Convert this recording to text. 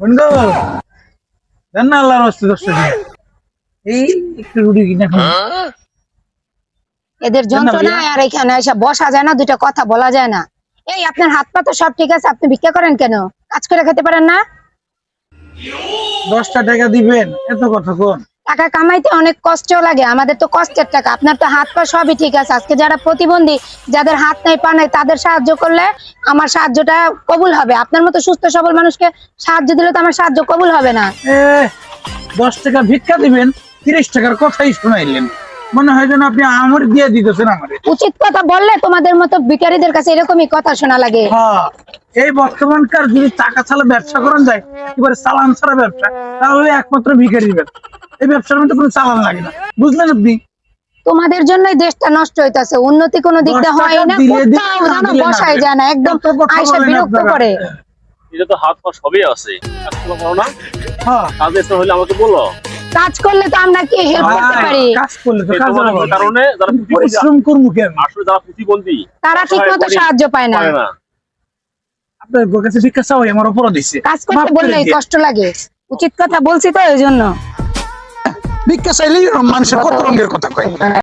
বন্ধু দেন না আল্লাহর হস্তে দশ এই একটু রুটি কিনে এদের যন্ত্রণা আর এখানে এসে বসা যায় না দুইটা কথা বলা যায় না। এই আপনার হাত পা তো সব ঠিক আছে আপনি ভিক্ষা করেন কেন? কাজ করে খেতে পারেন না? দশটা টাকা দিবেন এত কথা কোন? টাকা কামাইতে অনেক কষ্ট লাগে আমাদের তো কষ্টের টাকা আপনার তো হাত পা সবই ঠিক আছে আজকে যারা প্রতিবন্ধী যাদের হাত নাই পা নাই তাদের সাহায্য করলে আমার সাহায্যটা কবুল হবে আপনার মতো সুস্থ সবল মানুষকে সাহায্য দিলে তো আমার সাহায্য কবুল হবে না। দশ টাকা ভিক্ষা দিবেন তিরিশ টাকার কথাই শোনাইলেন মনে হয় যেন আপনি আমার দিয়ে দিতেছেন আমারে। উচিত কথা বললে তোমাদের মতো ভিখারিদের কাছে এরকমই কথা শোনা লাগে। হ্যাঁ, এই বর্তমানকার যদি টাকা ছাড়া ব্যবসা করান যায় এবারে চালান ছাড়া ব্যবসা তাহলে একমাত্র ভিখারির ব্যবসা। এই ব্যবসার মধ্যে কোনো চালান লাগে না। বুঝলেন আপনি? তোমাদের জন্যই দেশটা নষ্ট হইতাছে উন্নতি কোনো দিক দিয়ে হয় না। কোথাও যেন দিন। যায় না একদম আইসা বিরক্ত করে। এটা তো হাত পা সবই আছে। কাজ করতে না? হ্যাঁ, কাজ এসে হলে আমাকে বলো। কাজ করলে তো আমরা কি হেল্প করতে পারি? কাজ করলে তো নেই। কারণে যারা পরিশ্রম করব কেন আসলে যারা প্রতিবন্ধী তারা ঠিকমতো সাহায্য পায় না। হ্যাঁ। পারে না। আপনার কাছে ভিক্ষা চাওয়াই আমার অপরাধ দিচ্ছে কাজ করতে করে বললে কষ্ট লাগে। উচিত কথা বলছি তো এই জন্য। ভিক্ষা চাইলেই মানুষের কত রঙের কথা কয়?